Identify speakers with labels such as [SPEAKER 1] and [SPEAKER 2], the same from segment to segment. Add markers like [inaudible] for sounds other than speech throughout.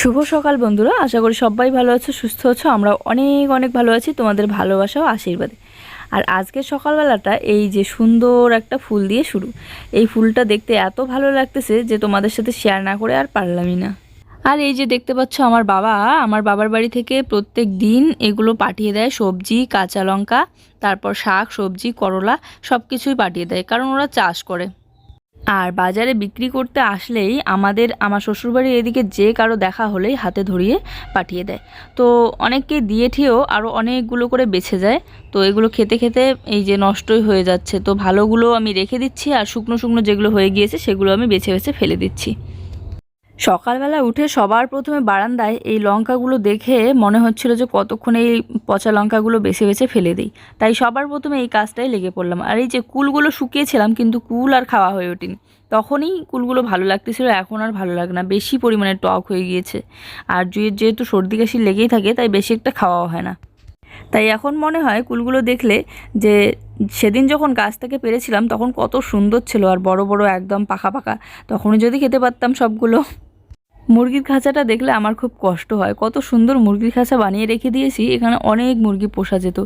[SPEAKER 1] শুভ সকাল বন্ধুরা, আশা করি সবাই ভালো আছো, সুস্থ আছো আমরা অনেক অনেক ভালো আছি, তোমাদের ভালোবাসা ও আশীর্বাদে। আর আজকের সকালবেলাটা এই যে সুন্দর একটা ফুল দিয়ে শুরু। এই ফুলটা দেখতে এত ভালো লাগতেছে যে তোমাদের সাথে শেয়ার না করে আর পারলামই না। আর এই যে দেখতে পাচ্ছ আমার বাবা, আমার বাবার বাড়ি থেকে প্রত্যেক দিন এগুলো পাঠিয়ে দেয়, সবজি, কাঁচা লঙ্কা, তারপর শাক, সবজি, করলা সব কিছুই পাঠিয়ে দেয়, কারণ ওরা চাষ করে। আর বাজারে বিক্রি করতে আসলেই আমাদের, আমার শ্বশুরবাড়ির এদিকে যে কারও দেখা হলেই হাতে ধরিয়ে পাঠিয়ে দেয়। তো অনেককে দিয়ে ঠিয়েও আরও অনেকগুলো করে বেছে যায়। তো এগুলো খেতে খেতে এই যে নষ্টই হয়ে যাচ্ছে। তো ভালোগুলো আমি রেখে দিচ্ছি আর শুকনো শুকনো যেগুলো হয়ে গিয়েছে সেগুলো আমি বেছে বেছে ফেলে দিচ্ছি। সকালবেলা উঠে সবার প্রথমে বারান্দায় এই লঙ্কাগুলো দেখে মনে হচ্ছিল যে কতক্ষণ এই পচা লঙ্কাগুলো বেছে বেছে ফেলে দিই। তাই সবার প্রথমে এই কাজটাই লেগে পড়লাম। আর এই যে কুলগুলো শুকিয়েছিলাম কিন্তু কুল আর খাওয়া হয়ে ওঠেনি। তখনই কুলগুলো ভালো লাগতেছিল, এখন আর ভালো লাগে না। বেশি পরিমাণে টক হয়ে গিয়েছে। আর জুয়ের যেহেতু সর্দি কাশি লেগেই থাকে, তাই বেশি একটা খাওয়াও হয় না। তাই এখন মনে হয় কুলগুলো দেখলে যে সেদিন যখন গাছ থেকে পেরেছিলাম, তখন কত সুন্দর ছিল। আর বড় বড় একদম পাকা পাকা। তখনই যদি খেতে পারতাম সবগুলো। মুরগির খাঁচাটা দেখলে আমার খুব কষ্ট হয়। কত সুন্দর মুরগির খাঁচা বানিয়ে রেখে দিয়েছি, এখানে অনেক মুরগি পোষা যেত।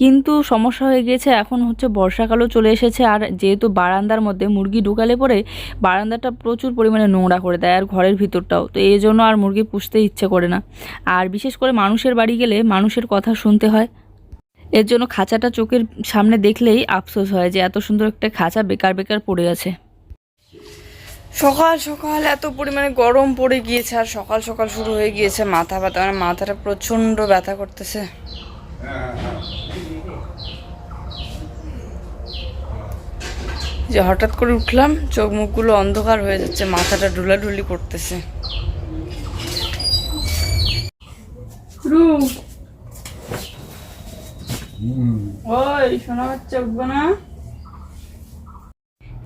[SPEAKER 1] কিন্তু সমস্যা হয়ে গিয়েছে এখন হচ্ছে বর্ষাকালও চলে এসেছে, আর যেহেতু বারান্দার মধ্যে মুরগি ঢুকালে পরে বারান্দাটা প্রচুর পরিমাণে নোংরা করে দেয়, আর ঘরের ভিতরটাও। তো এই জন্য আর মুরগি পুষতে ইচ্ছে করে না। আর বিশেষ করে মানুষের বাড়ি গেলে মানুষের কথা শুনতে হয়। এর জন্য খাঁচাটা চোখের সামনে দেখলেই আফসোস হয় যে এত সুন্দর একটা খাঁচা বেকার বেকার পড়ে আছে।
[SPEAKER 2] সকাল সকাল এত পরিমাণে গরম পড়ে গিয়েছে আর সকাল সকাল শুরু হয়ে গিয়েছে মাথা ব্যথা মানে মাথাটা প্রচণ্ড ব্যথা করতেছে। যে হঠাৎ করে উঠলাম, চোখ মুখগুলো অন্ধকার হয়ে যাচ্ছে, মাথাটা ঢুলাঢুলি করতেছে। ওই, শোনা যাচ্ছে, উঠবো না?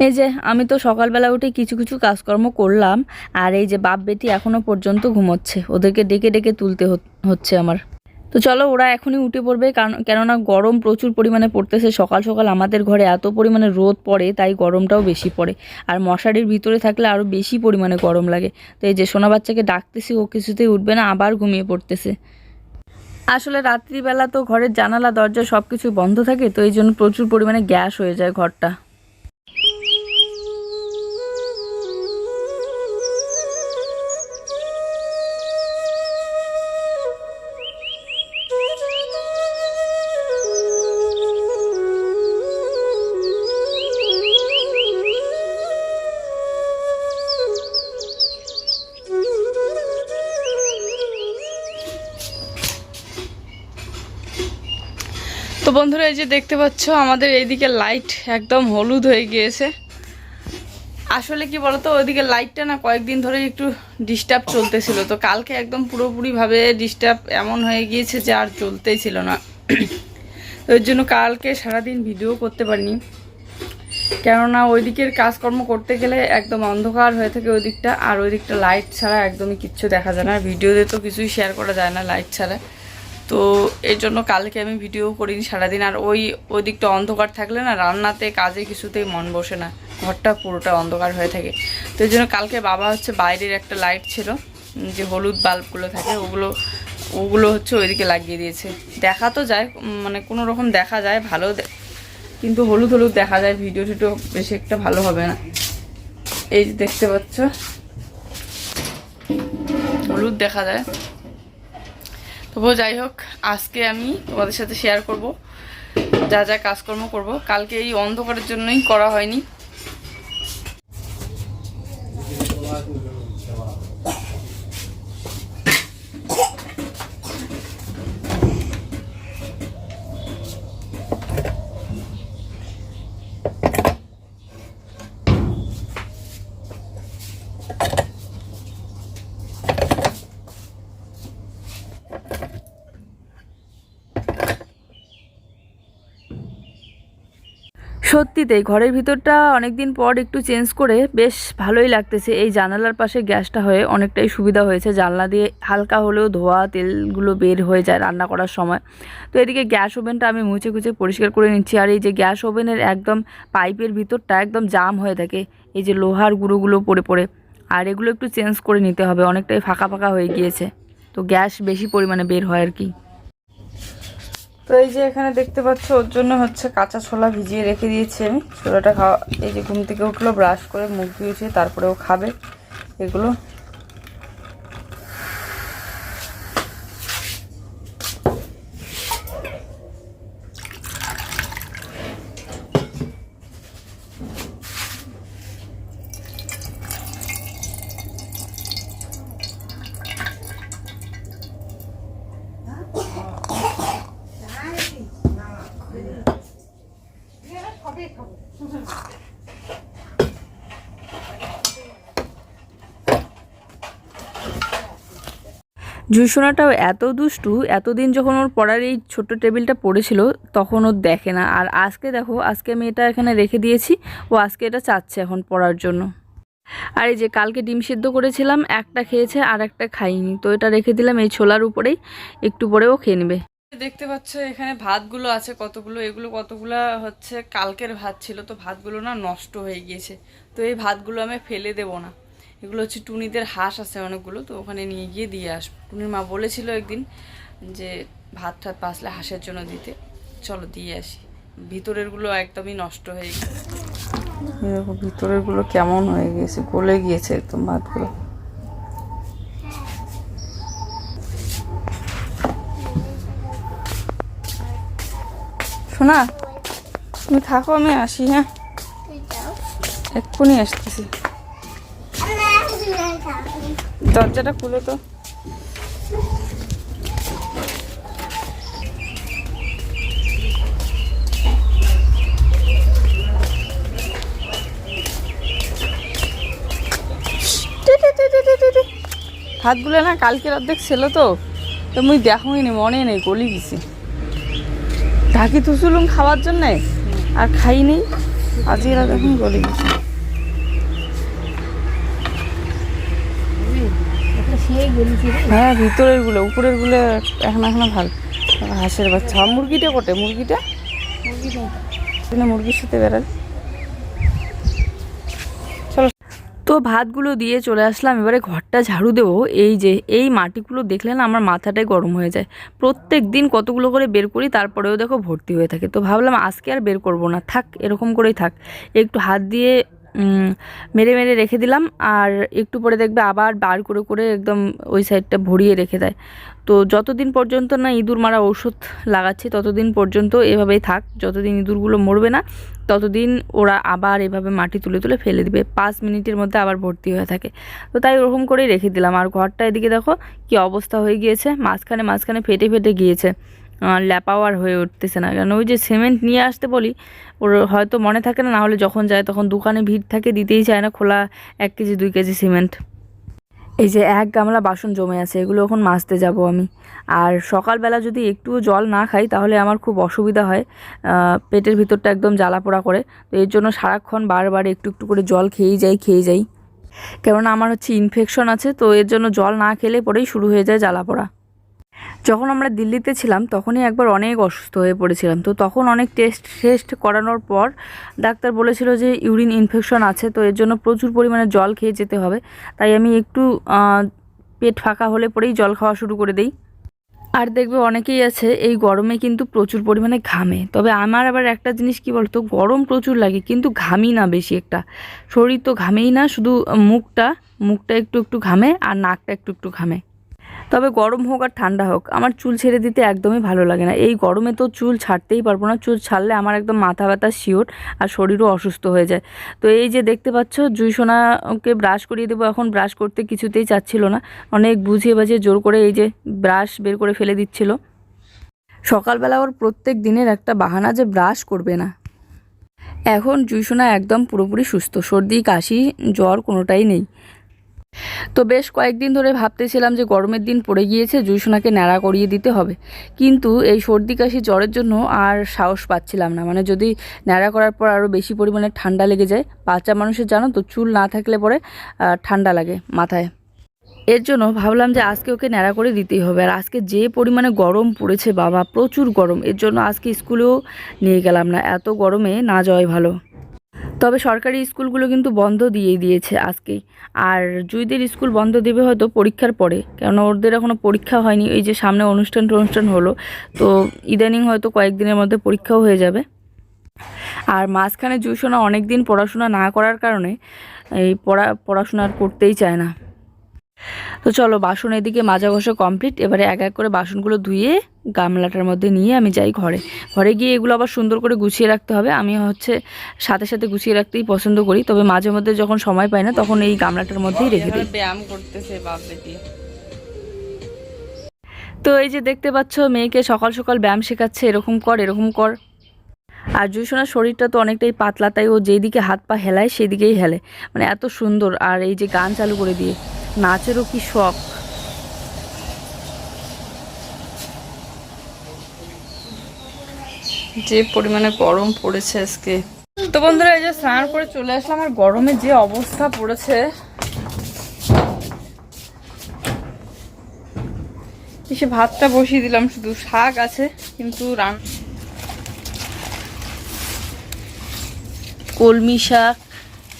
[SPEAKER 1] এই যে আমি তো সকালবেলা উঠে কিছু কিছু কাজকর্ম করলাম, আর এই যে বাপ বেটি এখনও পর্যন্ত ঘুমোচ্ছে। ওদেরকে ডেকে ডেকে তুলতে হচ্ছে আমার। তো চলো ওরা এখনই উঠে পড়বে, কারণ কেননা গরম প্রচুর পরিমাণে পড়তেছে। সকাল সকাল আমাদের ঘরে এত পরিমাণে রোদ পড়ে, তাই গরমটাও বেশি পড়ে। আর মশারির ভিতরে থাকলে আরও বেশি পরিমাণে গরম লাগে। তো এই যে সোনা বাচ্চাকে ডাকতেছি, ও কিছুতেই উঠবে না, আবার ঘুমিয়ে পড়তেছে। আসলে রাত্রিবেলা তো ঘরের জানালা, দরজা সব কিছু বন্ধ থাকে, তো এই জন্য প্রচুর পরিমাণে গ্যাস হয়ে যায় ঘরটা।
[SPEAKER 2] বন্ধুরা এই যে দেখতে পাচ্ছ, আমাদের এইদিকে লাইট একদম হলুদ হয়ে গিয়েছে। আসলে কি বলতো, ওইদিকে লাইটটা না কয়েকদিন ধরে একটু ডিস্টার্ব চলতেছিল। তো কালকে একদম পুরোপুরিভাবে ডিস্টার্ব এমন হয়ে গিয়েছে যে আর চলতেই ছিল না। ওই জন্য কালকে সারাদিন ভিডিও করতে পারিনি। কেননা ওই দিকের কাজকর্ম করতে গেলে একদম অন্ধকার হয়ে থাকে ওই দিকটা আর ওই দিকটা লাইট ছাড়া একদমই কিচ্ছু দেখা যায় না। ভিডিওতে তো কিছুই শেয়ার করা যায় না লাইট ছাড়া। তো এই জন্য কালকে আমি ভিডিও করিনি সারাদিন। আর ওই ওই দিকটা অন্ধকার থাকলে না, রান্নাতে, কাজে কিছুতেই মন বসে না। ঘরটা পুরোটা অন্ধকার হয়ে থাকে। তো এই জন্য কালকে বাবা হচ্ছে বাইরের একটা লাইট ছিল যে হলুদ বাল্বগুলো থাকে, ওগুলো ওগুলো হচ্ছে ওইদিকে লাগিয়ে দিয়েছে। দেখা তো যায় মানে কোনো রকম দেখা যায়, ভালো কিন্তু হলুদ হলুদ দেখা যায় ভিডিও টিডিও বেশি একটা ভালো হবে না। এই যে দেখতে পাচ্ছ। হলুদ দেখা যায়। তবুও যাই হোক, আজকে আমি তোমাদের সাথে শেয়ার করব, যা যা কাজকর্ম করব। কালকে এই অন্ধকারের জন্যই করা হয়নি।
[SPEAKER 1] সত্যিতেই ঘরের ভিতরটা অনেকদিন পর একটু চেঞ্জ করে বেশ ভালোই লাগতেছে। এই জানালার পাশে গ্যাসটা হয়ে অনেকটাই সুবিধা হয়েছে। জানলা দিয়ে হালকা হলেও ধোয়া, তেলগুলো বের হয়ে যায় রান্না করার সময়। তো এদিকে গ্যাস ওভেনটা আমি মুছে কুচে পরিষ্কার করে নিচ্ছি। আর এই যে গ্যাস ওভেনের একদম পাইপের ভিতরটা একদম জাম হয়ে থাকে। এই যে লোহার গুঁড়োগুলো পড়ে পড়ে। আর এগুলো একটু চেঞ্জ করে নিতে হবে। অনেকটাই ফাঁকা ফাঁকা হয়ে গিয়েছে। তো গ্যাস বেশি পরিমাণে বের হয় আর কি।
[SPEAKER 2] তো এই যে এখানে দেখতে পাচ্ছ, ওর জন্য হচ্ছে কাঁচা ছোলা ভিজিয়ে রেখে দিয়েছি আমি। ছোলাটা খাওয়া এই যে ঘুম থেকে উঠল, ব্রাশ করে মুখ ধুয়েছে তারপরে ও খাবে। এগুলো
[SPEAKER 1] জুসোনাটাও এত দুষ্টু, এতদিন যখন ওর পড়ার এই ছোট্ট টেবিলটা পড়েছিল, তখন ও দেখে না। আর আজকে দেখো, আজকে আমি এটা এখানে রেখে দিয়েছি, ও আজকে এটা চাচ্ছে এখন পড়ার জন্য। আর এই যে কালকে ডিম সিদ্ধ করেছিলাম, একটা খেয়েছে আর একটা খাইনি। তো এটা রেখে দিলাম এই ছোলার উপরেই, একটু পরেও খেয়ে নেবে।
[SPEAKER 2] দেখতে পাচ্ছ, এখানে ভাতগুলো আছে কতগুলো, এগুলো কতগুলো হচ্ছে কালকের ভাত ছিল, তো ভাতগুলো না নষ্ট হয়ে গিয়েছে। তো এই ভাতগুলো আমি ফেলে দেব না। এগুলো হচ্ছে টুনিদের হাঁস আছে অনেকগুলো তো ওখানে নিয়ে গিয়ে দিয়ে আসব টুনির মা বলেছিল একদিন যে ভাত ঠাত পাসলে হাঁসের জন্য দিতে। চলো দিয়ে আসি। ভিতরেরগুলো একদমই নষ্ট হয়ে গেছে দেখো ভিতরেরগুলো কেমন হয়ে গিয়েছে গলে গিয়েছে একদম ভাতগুলো। শোনা তুমি থাকো আমি আসি হ্যাঁ? এক্ষুনি আসতেছি। দরজাটা খুলো তো। ভাতগুলো না কালকের অর্ধেক ছিল তো তো মুই দেখোই নি মনে নেই গলি গেছি। ঢাকি তুসুলুম খাওয়ার জন্যে আর খাইনি আজকে এরা দেখুন গলি গেছে। হ্যাঁ ভিতরেরগুলো উপরেরগুলো এখন এখনও ভালো। হাঁসের বাচ্চা। মুরগিটা কোটে মুরগিটা? মুরগির সাথে বেড়াল
[SPEAKER 1] তো ভাতগুলো দিয়ে চলে আসলাম। এবারে ঘরটা ঝাড়ু দেবো। এই যে এই মাটিগুলো দেখলে না আমার মাথাটাই গরম হয়ে যায়। প্রত্যেক দিন কতগুলো করে বের করি তারপরেও দেখো ভর্তি হয়ে থাকে। তো ভাবলাম আজকে আর বের করব না। থাক এরকম করেই থাক। একটু হাত দিয়ে মেরে মেরে রেখে দিলাম আর একটু পরে দেখবে আবার বার করে করে একদম ওই সাইডটা ভরিয়ে রেখে দেয়। তো যতদিন পর্যন্ত না ইঁদুর মারা ওষুধ লাগাচ্ছি, ততদিন পর্যন্ত এভাবেই থাক। যতদিন ইঁদুরগুলো মরবে না, ততদিন ওরা আবার এভাবে মাটি তুলে তুলে ফেলে দিবে। পাঁচ মিনিটের মধ্যে আবার ভর্তি হয়ে থাকে। তো তাই ওরকম করেই রেখে দিলাম। আর ঘরটা এদিকে দেখো কি অবস্থা হয়ে গিয়েছে। মাঝখানে মাঝখানে ফেটে ফেটে গিয়েছে। আহ, ল্যাপাও আর হয়ে উঠতেছে না। কেন ওই যে সিমেন্ট নিয়ে আসতে বলি ওর হয়তো মনে থাকে না হলে যখন যায় তখন দোকানে ভিড় থাকে দিতেই চায় না খোলা এক কেজি দুই কেজি সিমেন্ট। এই যে এক গামলা বাসন জমে আছে এগুলো এখন মাজতে যাব আমি। আর সকালবেলা যদি একটুও জল না খাই তাহলে আমার খুব অসুবিধা হয় পেটের ভিতরটা একদম জ্বালা পোড়া করে। তো এর জন্য সারাক্ষণ বারবার একটু একটু করে জল খেয়েই যাই খেয়ে যাই। কেননা আমার হচ্ছে ইনফেকশন আছে তো এর জন্য জল না খেলে পরেই শুরু হয়ে যায় জ্বালা পোড়া। যখন আমরা দিল্লিতে ছিলাম, তখনই একবার অনেক অসুস্থ হয়ে পড়েছিলাম। তো তখন অনেক টেস্ট টেস্ট করানোর পর ডাক্তার বলেছিল যে, ইউরিন ইনফেকশন আছে, তো এর জন্য প্রচুর পরিমাণে জল খেয়ে যেতে হবে। তাই আমি একটু পেট ফাঁকা হলে পরেই জল খাওয়া শুরু করে দেই। আর দেখবে অনেকেই আছে, এই গরমে কিন্তু প্রচুর পরিমাণে ঘামে। তবে আমার আবার একটা জিনিস কি বলতো, গরম প্রচুর লাগে, কিন্তু ঘামি না বেশি একটা। শরীর তো ঘামেই না, শুধু মুখটা মুখটা একটু একটু ঘামে আর নাকটা একটু একটু ঘামে। তবে গরম হোক আর ঠান্ডা হোক, আমার চুল ছেড়ে দিতে একদমই ভালো লাগে না। এই গরমে তো চুল ছাড়তেই পারব না, চুল ছাড়লে আমার একদম মাথা ব্যথা শিওর আর শরীরও অসুস্থ হয়ে যায়। তো এই যে দেখতে পাচ্ছ, জুইসোনাকে ব্রাশ করিয়ে দেবো, এখন ব্রাশ করতে কিছুতেই চাচ্ছিল না। অনেক বুঝিয়ে বাজিয়ে জোর করে এই যে ব্রাশ বের করে ফেলে দিচ্ছিল। সকালবেলা ওর প্রত্যেক দিনের একটা বাহানা যে ব্রাশ করবে না। এখন জুইসোনা একদম পুরোপুরি সুস্থ, সর্দি, কাশি, জ্বর কোনোটাই নেই। তো বেশ কয়েকদিন ধরে ভাবতেছিলাম যে গরমের দিন পড়ে গিয়েছে, জুইসোনাকে ন্যাড়া করিয়ে দিতে হবে। কিন্তু এই সর্দি কাশি জ্বরের জন্য আর সাহস পাচ্ছিলাম না। মানে যদি ন্যাড়া করার পর আরও বেশি পরিমাণে ঠান্ডা লেগে যায়, বাচ্চা মানুষের জানো তো, চুল না থাকলে পরে ঠান্ডা লাগে মাথায়। এর জন্য ভাবলাম যে আজকে ওকে ন্যাড়া করে দিতেই হবে। আর আজকে যে পরিমাণে গরম পড়েছে, বাবা, প্রচুর গরম। এর জন্য আজকে স্কুলেও নিয়ে গেলাম না। এত গরমে না যাওয়াই ভালো। তবে সরকারি স্কুলগুলো কিন্তু বন্ধ দিয়ে দিয়েছে আজকেই। আর জুইদের স্কুল বন্ধ দেবে হয়তো পরীক্ষার পরে কেন ওদের এখনও পরীক্ষা হয়নি এই যে সামনে অনুষ্ঠান টনুষ্ঠান হলো, তো ইদানিং হয়তো কয়েকদিনের মধ্যে পরীক্ষাও হয়ে যাবে। আর মাঝখানে জুসোনা অনেক দিন পড়াশোনা না করার কারণে, এই পড়া, পড়াশোনা করতেই চায় না। তো চলো বাসন এদিকে মাজা ঘষা কমপ্লিট এবারে এক এক করে বাসনগুলো ধুয়ে গামলাটার মধ্যে নিয়ে আমি যাই ঘরে। ঘরে গিয়ে এগুলো আবার সুন্দর করে গুছিয়ে রাখতে হবে। আমি হচ্ছে সাথে সাথে গুছিয়ে রাখতেই পছন্দ করি। তবে মাঝে মধ্যে যখন সময় পাই না তখন এই গামলাটার মধ্যেই রেখে দিই।
[SPEAKER 2] ব্যায়াম করতেছে বাপ বেটি
[SPEAKER 1] তো এই যে দেখতে পাচ্ছ মেয়েকে সকাল সকাল ব্যায়াম শেখাচ্ছে এরকম কর এরকম কর। আর জুসোনার শরীরটা তো অনেকটাই পাতলা তাই ও যেদিকে হাত পা হেলায় সেদিকেই হেলে। মানে এত সুন্দর। আর এই যে গান চালু করে দিয়ে। নাচেরও কি শখ?
[SPEAKER 2] যে পরিমাণে গরম পড়েছে আজকে। তো বন্ধুরা, এই যে স্নান করে চলে আসলাম আর গরমে যে অবস্থা পড়েছে। এসে ভাতটা বসিয়ে দিলাম, শুধু শাক আছে, কিন্তু রান কলমি শাক,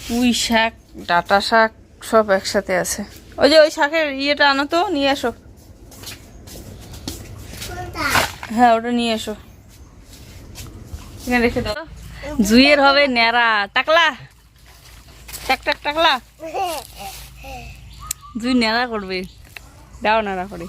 [SPEAKER 2] পুঁই শাক, ডাটা শাক সব একসাথে আছে। ওই যে ওই শাকের ইয়েটা আনো তো নিয়ে এসো হ্যাঁ ওটা নিয়ে এসো এখানে রেখে দাও।
[SPEAKER 1] জুইয়ের হবে ন্যাড়া।
[SPEAKER 2] টাকলা? টাক টাক টাকলা? [laughs]
[SPEAKER 1] জুই ন্যাড়া করবে।
[SPEAKER 2] দাও ন্যাড়া করে।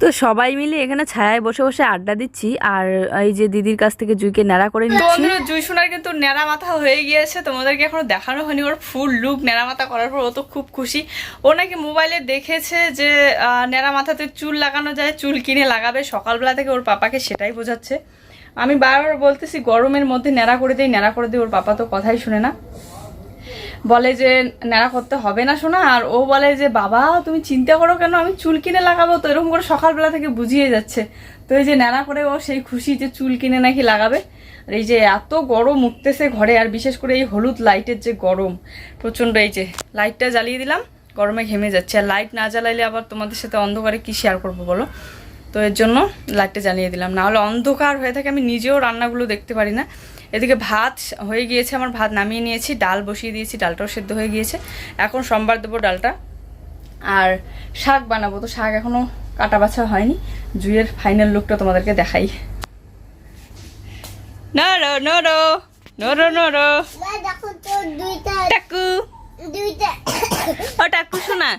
[SPEAKER 1] তো সবাই মিলে এখানে ছায়ায় বসে বসে আড্ডা দিচ্ছি আর এই যে দিদির কাছ থেকে জুইকে ন্যাড়া করে নিচ্ছি।
[SPEAKER 2] জুই সোনার কিন্তু নেড়া মাথা হয়ে গিয়েছে। তোমাদেরকে এখনও দেখানো হয়নি ওর ফুল লুক নেড়া মাথা করার পর ও তো খুব খুশি। ও নাকি মোবাইলে দেখেছে যে নেড়া মাথাতে চুল লাগানো যায় চুল কিনে লাগাবে। সকালবেলা থেকে ওর পাপাকে সেটাই বোঝাচ্ছে। আমি বারবার বলতেছি গরমের মধ্যে নেড়া করে দিই নেড়া করে দিই ওর পাপা তো কথাই শুনে না। বলে যে নেড়া করতে হবে না শোনা আর ও বলে যে, বাবা, তুমি চিন্তা করো কেন? আমি চুল কিনে লাগাবো। তো এরকম করে সকালবেলা থেকে বুঝিয়ে যাচ্ছে। তো এই যে নেড়া করে ও সেই খুশি যে চুল কিনে নাকি লাগাবে। আর এই যে এত গরম উঠতেছে ঘরে, আর বিশেষ করে এই হলুদ লাইটের যে গরম, প্রচণ্ড এই যে লাইটটা জ্বালিয়ে দিলাম, গরমে ঘেমে যাচ্ছে। আর লাইট না জ্বালাইলে আবার তোমাদের সাথে অন্ধকারে কি শেয়ার করব বলো? তো এর জন্য লাইটটা জ্বালিয়ে দিলাম। না হলে অন্ধকার হয়ে থাকে, আমি নিজেও রান্নাগুলো দেখতে পারি না। এদিকে ভাত হয়ে গিয়েছে, আমার ভাত নামিয়ে নিয়েছি, ডাল বসিয়ে দিয়েছি, ডালটাও সেদ্ধ হয়ে গিয়েছে। এখন সোমবার দেবো ডালটা। আর শাক বানাবো, তো শাক এখনও কাটা বাছা হয়নি। জুইয়ের ফাইনাল লুকটা তোমাদেরকে দেখাই। ও টাকু, শোনা।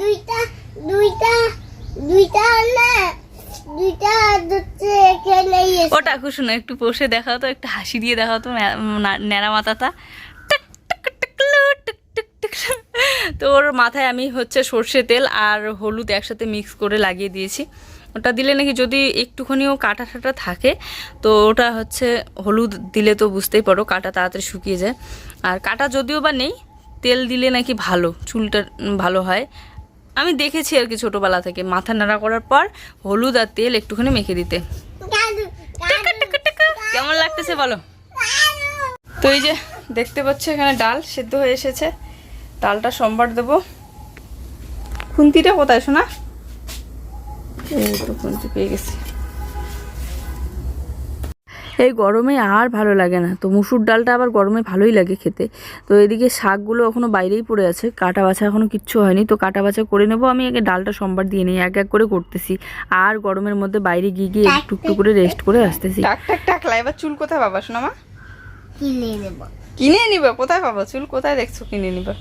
[SPEAKER 3] দুইটা দুইটা না দুইটা হচ্ছে এখানে
[SPEAKER 1] ও টাকু শোনো একটু বসে দেখাও তো, একটু হাসি দিয়ে দেখাও তো ন্যাড়া মাথাটা। তো ওর মাথায় আমি হচ্ছে সর্ষে তেল আর হলুদ একসাথে মিক্স করে লাগিয়ে দিয়েছি। ওটা দিলে নাকি যদি একটুখানিও কাটা টাটা থাকে, তো ওটা হচ্ছে হলুদ দিলে তো বুঝতেই পারো কাটা তাড়াতাড়ি শুকিয়ে যায়। আর কাটা যদিও বা নেই, তেল দিলে নাকি ভালো, চুলটা ভালো হয়। আমি দেখেছি আর কি ছোটোবেলা থেকে মাথা নাড়া করার পর হলুদ আর তেল একটুখানি মেখে দিতে। কেমন লাগতেছে বলো?
[SPEAKER 2] তো এই যে দেখতে পাচ্ছ এখানে ডাল সেদ্ধ হয়ে এসেছে। ডালটা সোমবার দেবো। খুন্তিটা কোথায় শোনা এই তো খুন্তি পেয়ে গেছি।
[SPEAKER 1] এই গরমে আর ভালো লাগে না। তো মুসুর ডালটা আবার গরমে ভালোই লাগে খেতে। তো এদিকে শাকগুলো এখনও বাইরেই পড়ে আছে। কাটা বাছা এখনও কিচ্ছু হয়নি। তো কাটা বাছা করে নেব। আমি আগে ডালটা সোমবার দিয়ে নিই। এক এক করে করতেছি। আর গরমের মধ্যে বাইরে গিয়ে গিয়ে একটু একটু করে রেস্ট করে আসতেছি।
[SPEAKER 2] টাক এবার চুল কোথায় পাবা শোনা মা
[SPEAKER 3] কিনে নেব।
[SPEAKER 2] কিনে নিবে? কোথায় পাবা? চুল কোথায় দেখছ কিনে নিবে?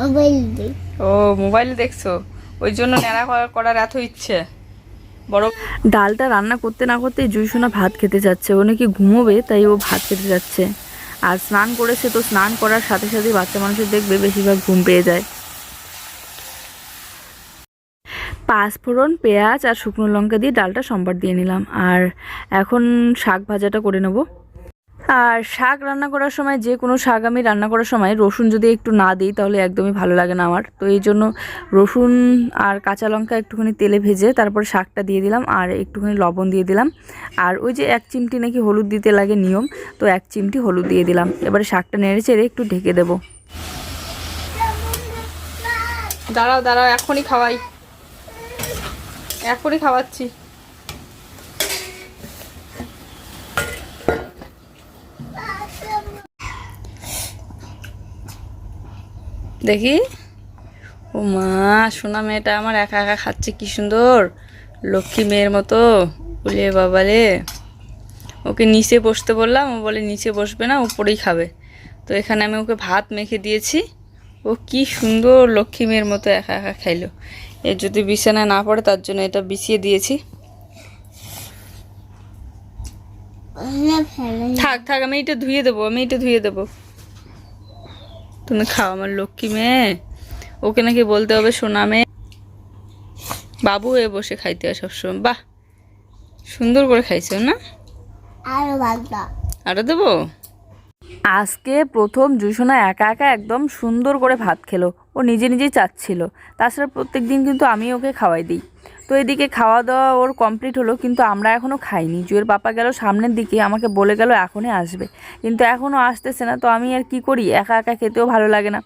[SPEAKER 3] মোবাইল
[SPEAKER 2] ও মোবাইল দেখছ? ওই জন্য নেড়া করা- করার এত ইচ্ছে। বড়
[SPEAKER 1] ডালটা রান্না করতে না করতেই জুইসোনা ভাত খেতে যাচ্ছে। ও নাকি ঘুমোবে, তাই ও ভাত খেতে যাচ্ছে। আর স্নান করেছে তো স্নান করার সাথে সাথে বাচ্চা মানুষের দেখবে বেশিরভাগ ঘুম পেয়ে যায়। পাঁচফোড়ন পেঁয়াজ আর শুকনো লঙ্কা দিয়ে ডালটা সম্বার দিয়ে নিলাম। আর এখন শাক ভাজাটা করে নেব। আর শাক রান্না করার সময়, যে কোনো শাক আমি রান্না করার সময় রসুন যদি একটু না দিই, তাহলে একদমই ভালো লাগে না আমার। তো এই জন্য রসুন আর কাঁচা লঙ্কা একটুখানি তেলে ভেজে তারপরে শাকটা দিয়ে দিলাম আর একটুখানি লবণ দিয়ে দিলাম। আর ওই যে এক চিমটি নাকি হলুদ দিতে লাগে নিয়ম, তো এক চিমটি হলুদ দিয়ে দিলাম। এবারে শাকটা নেড়ে চেড়ে একটু ঢেকে দেবো।
[SPEAKER 2] দাঁড়াও দাঁড়াও, এখনই খাওয়াই। এখনই খাওয়াচ্ছি। দেখি। ও মা সোনা মেয়েটা আমার একা একা খাচ্ছে কি সুন্দর। লক্ষ্মী মেয়ের মতো। বলে বাবারে ওকে নিচে বসতে বললাম ও বলে নিচে বসবে না উপরেই খাবে। তো এখানে আমি ওকে ভাত মেখে দিয়েছি। ও কি সুন্দর লক্ষ্মী মেয়ের মতো একা একা খাইলো। এর যদি বিছানায় না পড়ে তার জন্য এটা বিছিয়ে দিয়েছি। থাক থাক আমি এটা ধুয়ে দেবো আমি এটা ধুয়ে দেবো। তুমি খাও আমার লক্ষ্মী মেয়ে। ওকে নাকি বলতে হবে সোনা মেয়ে। বাবু হয়ে বসে খাইতে হয় সবসময়। বাহ সুন্দর করে খাইছো না? আরও দেবো?
[SPEAKER 1] আজকে প্রথম জুসোনা একা একা একদম সুন্দর করে ভাত খেলো। ও নিজে নিজেই চাচ্ছিল। তাছাড়া প্রত্যেক দিন কিন্তু আমি ওকে খাওয়াই দিই। তো এদিকে খাওয়া দাওয়া ওর কমপ্লিট হলো, কিন্তু আমরা এখনও খাইনি। জুয়ের পাপা গেল সামনের দিকে, আমাকে বলে গেল এখনই আসবে। কিন্তু এখনও আসতেছে না, তো আমি আর কি করি? একা একা খেতেও ভালো লাগে না।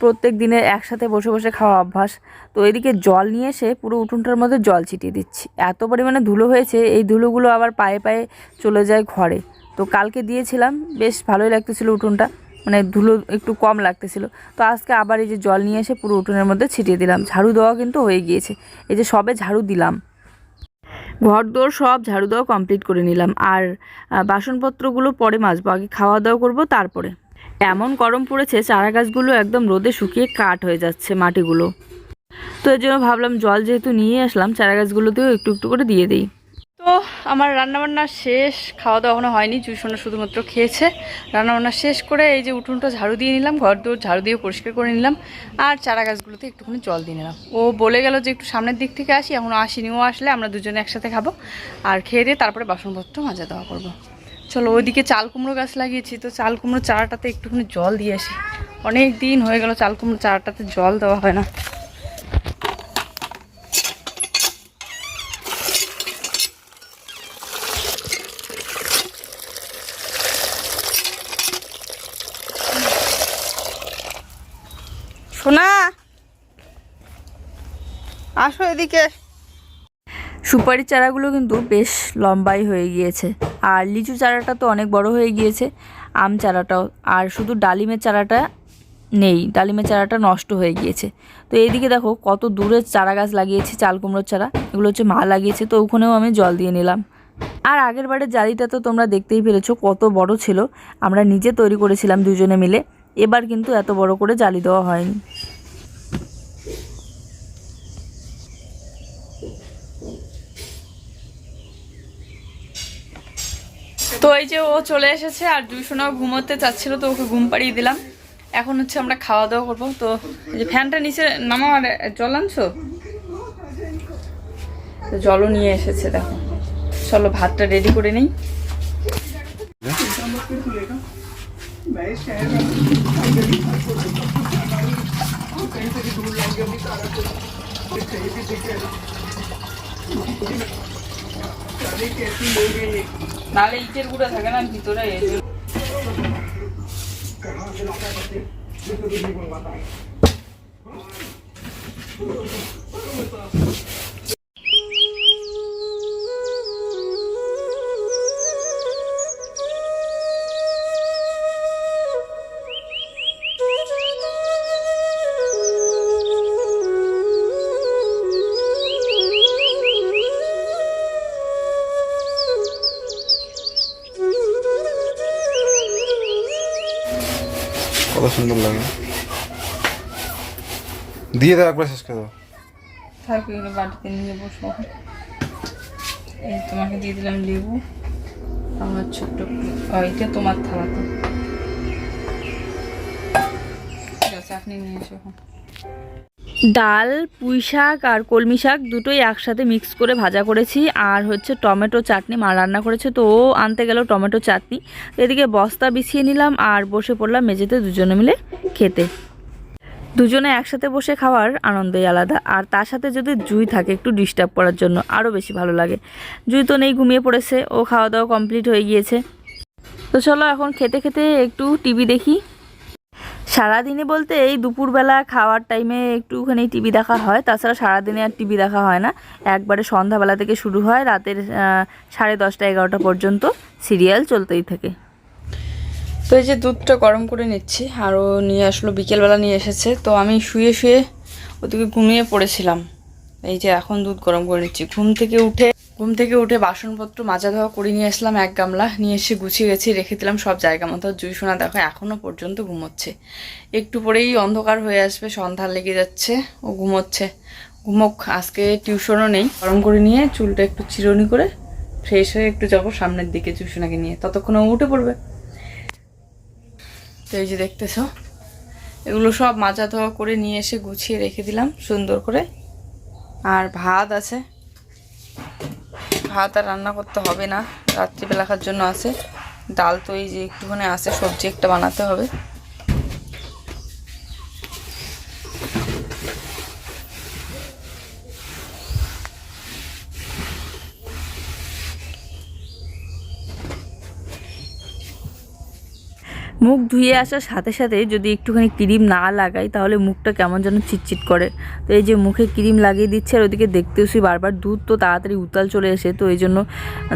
[SPEAKER 1] প্রত্যেক দিনের একসাথে বসে বসে খাওয়া অভ্যাস। তো এদিকে জল নিয়ে এসে পুরো উঠোনটার মধ্যে জল ছিটিয়ে দিচ্ছি। এত পরিমাণে ধুলো হয়েছে, এই ধুলোগুলো আবার পায়ে পায়ে চলে যায় ঘরে। তো কালকে দিয়েছিলাম, বেশ ভালোই লাগতেছিল উঠোনটা। মানে ধুলো একটু কম লাগতেছিল। তো আজকে আবার এই যে জল নিয়ে এসে পুরো উঠোনের মধ্যে ছিটিয়ে দিলাম। ঝাড়ু দেওয়া কিন্তু হয়ে গিয়েছে। এই যে সবে ঝাড়ু দিলাম। ঘর দোর সব ঝাড়ু দেওয়া কমপ্লিট করে নিলাম। আর বাসনপত্রগুলো পরে মাজবো। আগে খাওয়া দাওয়া করব, তারপরে। এমন গরম পড়েছে চারা গাছগুলো একদম রোদে শুকিয়ে কাঠ হয়ে যাচ্ছে মাটিগুলো। তো এর জন্য ভাবলাম জল যেহেতু নিয়ে আসলাম চারা গাছগুলোতেও একটু একটু করে দিয়ে দিই।
[SPEAKER 2] তো আমার রান্নাবান্না শেষ খাওয়া দাওয়া এখনও হয়নি জুসোনা শুধুমাত্র খেয়েছে। রান্নাবান্না শেষ করে এই যে উঠোনটা ঝাড়ু দিয়ে নিলাম ঘর দৌড় ঝাড়ু দিয়ে পরিষ্কার করে নিলাম, আর চারা গাছগুলোতে একটুখানি জল দিয়ে নিলাম। ও বলে গেল যে একটু সামনের দিক থেকে আসি এখনও আসিনি, ও আসলে আমরা দুজনে একসাথে খাব, আর খেয়ে দিয়ে তারপরে বাসনপত্র মাজা দেওয়া করব। চলো, ওইদিকে চাল কুমড়ো গাছ লাগিয়েছি, তো চাল কুমড়ো চারাটাতে একটুখানি জল দিয়ে আসি। অনেক দিন হয়ে গেল চাল কুমড়ো চারাটাতে জল দেওয়া হয় না। সোনা আসো এদিকে।
[SPEAKER 1] সুপারির চারাগুলো কিন্তু বেশ লম্বাই হয়ে গিয়েছে। আর লিচু চারাটা তো অনেক বড় হয়ে গিয়েছে, আম চারাটাও। আর শুধু ডালিমের চারাটা নেই, ডালিমের চারাটা নষ্ট হয়ে গিয়েছে। তো এইদিকে দেখো কত দূরে চারা গাছ লাগিয়েছি, চাল কুমড়োর চারা। এগুলো হচ্ছে মা লাগিয়েছে, তো ওখানেও আমি জল দিয়ে নিলাম। আর আগের বারের জালিটা তো তোমরা দেখতেই পেরেছ, কত বড় ছিল। আমরা নিজে তৈরি করেছিলাম দুজনে মিলে। এবার কিন্তু এত বড় করে জালি দেওয়া হয়নি।
[SPEAKER 2] তো এই যে ও চলে এসেছে আর দুই দুইশোনাও ঘুমোতে চাচ্ছিল, তো ওকে ঘুম পাড়িয়ে দিলাম। এখন হচ্ছে আমরা খাওয়া দাওয়া করব। তো এই যে ফ্যানটা নিচে নামা আর জল আনছো? জলও নিয়ে এসেছে, দেখো। চলো ভাতটা রেডি করে নিই। নাহলে ইটের গুঁড়া থাকে না ভিতরে? এই যে-
[SPEAKER 4] কত সুন্দর লাগে। দিয়ে দাও, একবার শেষ করে দাও।
[SPEAKER 2] থাকবে এগুলো বাটিতে নিয়ে বসো এই তোমাকে দিয়ে দিলাম লেবু। আমার ছোট্ট এটা তোমার থালা তো আপনি নিয়ে এসো।
[SPEAKER 1] ডাল, পুঁই শাক আর কলমি শাক দুটোই একসাথে মিক্স করে ভাজা করেছি। আর হচ্ছে টমেটো চাটনি, মা রান্না করেছে, তো ও আনতে গেল টমেটো চাটনি। এদিকে বস্তা বিছিয়ে নিলাম আর বসে পড়লাম মেঝেতে দুজনে মিলে খেতে। দুজনে একসাথে বসে খাওয়ার আনন্দই আলাদা। আর তার সাথে যদি জুই থাকে একটু ডিস্টার্ব করার জন্য আরও বেশি ভালো লাগে। জুই তো নেই, ঘুমিয়ে পড়েছে, ও খাওয়া দাওয়া কমপ্লিট হয়ে গিয়েছে। তো চলো এখন খেতে খেতে একটু টিভি দেখি। সারাদিনে বলতে এই দুপুরবেলা খাওয়ার টাইমে একটুখানি টিভি দেখা হয়, তাছাড়া সারাদিনে আর টিভি দেখা হয় না। একবারে সন্ধ্যাবেলা থেকে শুরু হয়, রাতের সাড়ে দশটা এগারোটা পর্যন্ত সিরিয়াল চলতেই থাকে।
[SPEAKER 2] তো এই যে দুধটা গরম করে নিচ্ছি, আরও নিয়ে আসলো, বিকেলবেলা নিয়ে এসেছে, তো আমি শুয়ে শুয়ে ওদিকে ঘুমিয়ে পড়েছিলাম। এই যে এখন দুধ গরম করে নিচ্ছি। ঘুম থেকে উঠে, ঘুম থেকে উঠে বাসনপত্র মাজা ধোয়া করে নিয়ে আসলাম, এক গামলা। নিয়ে এসে গুছিয়ে গেছি, রেখে দিলাম, সব জায়গা মতো। জুই সোনা দেখো এখনও পর্যন্ত ঘুমোচ্ছে। একটু পরেই অন্ধকার হয়ে আসবে, সন্ধ্যা লেগে যাচ্ছে, ও ঘুমোচ্ছে। ঘুমোক, আজকে টিউশনও নেই। গরম করে নিয়ে চুলটা একটু চিরুনি করে ফ্রেশ হয়ে একটু যাব সামনের দিকে জুসোনাকে নিয়ে। ততক্ষণ ও উঠে পড়বে। তো এই যে দেখতেছ, এগুলো সব মাজা ধোয়া করে নিয়ে এসে গুছিয়ে রেখে দিলাম সুন্দর করে। আর ভাত আছে। ভাত আর রান্না করতে হবে না। রাত্রিবেলা খাওয়ার জন্য আছে। ডাল তো এই যে একটুখানি আছে, সবজি একটা বানাতে হবে।
[SPEAKER 1] মুখ ধুয়ে আসার সাথে সাথে যদি একটুখানি ক্রিম না লাগাই, তাহলে মুখটা কেমন যেন চিটচিট করে। তো এই যে মুখে ক্রিম লাগিয়ে দিচ্ছে, আর ওদিকে দেখতেছি বারবার দুধ তো তাড়াতাড়ি উতাল চলে এসে, তো এই জন্য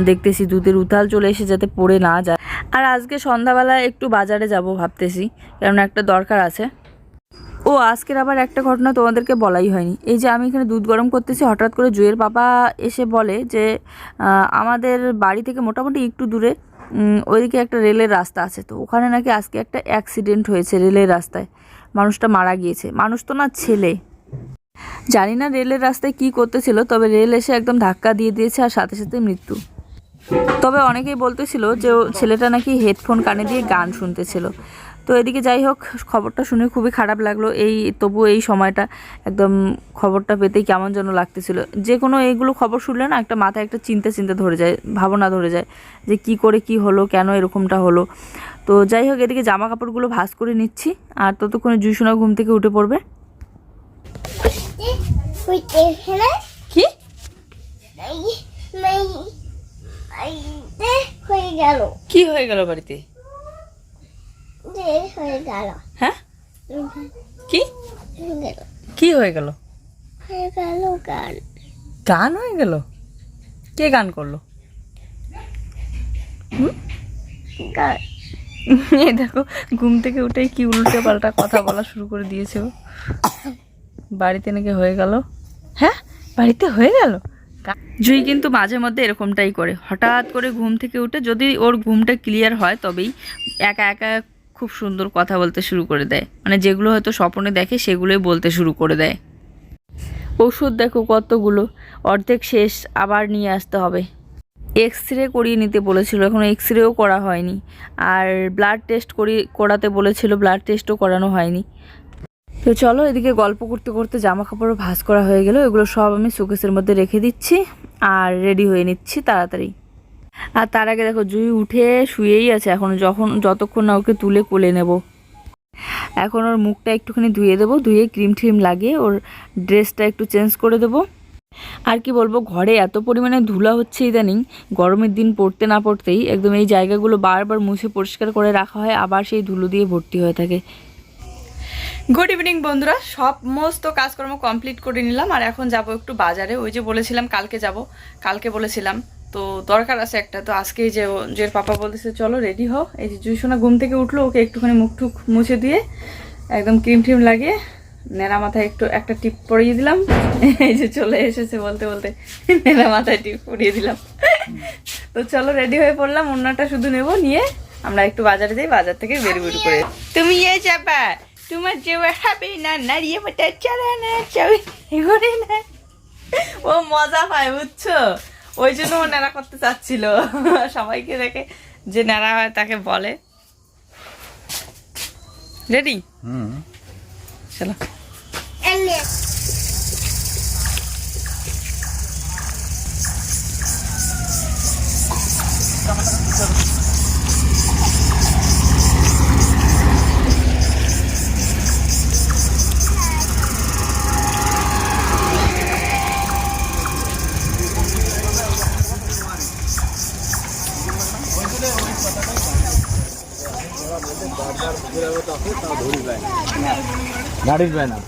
[SPEAKER 1] দেখতেছি দুধের উতাল চলে এসে যাতে পড়ে না যায়। আর আজকে সন্ধ্যাবেলা একটু বাজারে যাব ভাবতেছি কারণ একটা দরকার আছে। ও, আজকের আবার একটা ঘটনা তোমাদেরকে বলাই হয়নি। এই যে আমি এখানে দুধ গরম করতেছি, হঠাৎ করে জুয়ের পাপা এসে বলে যে আমাদের বাড়ি থেকে মোটামুটি একটু দূরে ওইদিকে একটা রেলের রাস্তা আছে তো, ওখানে নাকি আজকে একটা অ্যাক্সিডেন্ট হয়েছে রেলের রাস্তায়। মানুষটা মারা গিয়েছে। মানুষ তো না ছেলে। জানি না রেলের রাস্তায় কি করতেছিল, তবে রেল এসে একদম ধাক্কা দিয়ে দিয়েছে আর সাথে সাথে মৃত্যু। তবে অনেকেই বলতেছিল যে ছেলেটা নাকি হেডফোন কানে দিয়ে গান শুনতেছিল। তো এদিকে যাই হোক খবরটা শুনে খুবই খারাপ লাগল। এই তবু এই সময়টা একদম খবরটা পেতেই কেমন যেন লাগতেছিল। যে কোনো এইগুলো খবর শুনলে না একটা মাথায় একটা চিন্তা চিন্তা ধরে যায় ভাবনা ধরে যায় যে কি করে কি হলো কেন এরকমটা হলো। তো যাই হোক এদিকে জামা কাপড়গুলো ভাঁজ করে নিচ্ছি আর ততক্ষণে জুসোনা ঘুম থেকে উঠে পড়বে।
[SPEAKER 2] কি?
[SPEAKER 3] হয়ে গেল
[SPEAKER 2] কি হয়ে গেল বাড়িতে?
[SPEAKER 3] হয়ে গেল।
[SPEAKER 2] হ্যাঁ? কি?
[SPEAKER 3] হয়ে গেল।
[SPEAKER 2] কি হয়ে গেল?
[SPEAKER 3] হয়ে গেল গান।
[SPEAKER 2] গান হয়ে গেল? কে গান করল? [laughs]
[SPEAKER 1] এই দেখো ঘুম থেকে উঠেই কি উল্টে পাল্টা কথা বলা শুরু করে দিয়েছে বাড়িতে নাকি হয়ে গেল? হ্যাঁ? বাড়িতে হয়ে গেল? জুই কিন্তু মাঝে মধ্যে এরকমটাই করে। হঠাৎ করে ঘুম থেকে উঠে যদি ওর ঘুমটা ক্লিয়ার হয় তবেই একা একা খুব সুন্দর কথা বলতে শুরু করে দেয়। মানে যেগুলো হয়তো স্বপ্নে দেখে, সেগুলোই বলতে শুরু করে দেয়। ওষুধ দেখো কতগুলো। অর্ধেক শেষ, আবার নিয়ে আসতে হবে। এক্স রে করিয়ে নিতে বলেছিল, এখন এক্স রেও করা হয়নি। আর ব্লাড টেস্ট করি, করাতে বলেছিল ব্লাড টেস্টও করানো হয়নি। তো চলো এদিকে গল্প করতে করতে জামা কাপড়ও ভাঁজ করা হয়ে গেল। এগুলো সব আমি সুকেসের মধ্যে রেখে দিচ্ছি, আর রেডি হয়ে নিচ্ছি তাড়াতাড়ি। আর তার আগে দেখো জুই উঠে শুয়েই আছে এখন, যখন যতক্ষণ না ওকে তুলে কোলে নেব। এখন ওর মুখটা একটুখানি ধুয়ে দেবো, ধুয়ে ক্রিম ট্রিম লাগিয়ে ওর ড্রেসটা একটু চেঞ্জ করে দেবো। আর কি বলব, ঘরে এত পরিমাণে ধুলা হচ্ছে ইদানিং, গরমের দিন পড়তে না পড়তেই একদম এই জায়গাগুলো বারবার মুছে পরিষ্কার করে রাখা হয়, আবার সেই ধুলো দিয়ে ভর্তি হয়ে থাকে।
[SPEAKER 2] গুড ইভিনিং বন্ধুরা সমস্ত কাজকর্ম কমপ্লিট করে নিলাম, আর এখন যাব একটু বাজারে। ওই যে বলেছিলাম কালকে যাব, কালকে বলেছিলাম। তো দরকার আছে একটা। তো আজকে যে যে পাপা বলতেছে চলো রেডি হও। এই যে জুইসোনা ঘুম থেকে উঠল ওকে একটুখানি মুখ টুক মুছে দিয়ে একদম ক্রিম ট্রিম লাগিয়ে নেড়া মাথায় একটু একটা টিপ পরিয়ে দিলাম। [laughs] এই যে চলে এসেছে বলতে বলতে নেড়া মাথায় টিপ পরিয়ে দিলাম। [laughs] তো চলো রেডি হয়ে পড়লাম অন্যটা শুধু নেব নিয়ে আমরা একটু বাজারে যাই বাজার থেকে বেরু বেরু করে তুমি এ যাবা তোমার যে হবে না নাড়িয়ে মাথা চলে না চাবি এগোরে না। ও মজা পায় বুঝছ? ওই জন্য ও ন্যাড়া করতে চাচ্ছিল। সবাইকে দেখে যে ন্যাড়া হয় তাকে বলে। রেডি
[SPEAKER 4] হুম।
[SPEAKER 2] চলো।
[SPEAKER 4] না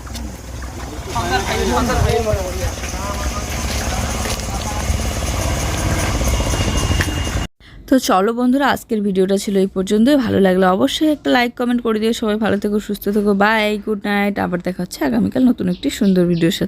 [SPEAKER 1] তো তো চলো বন্ধুরা, আজকের ভিডিওটা ছিল এই পর্যন্তই। ভালো লাগলে অবশ্যই একটা লাইক কমেন্ট করে দিয়ে সবাই ভালো থেকো, সুস্থ থেকো। বাই গুড নাইট আবার দেখা হচ্ছে আগামীকাল নতুন একটি সুন্দর ভিডিওর সাথে।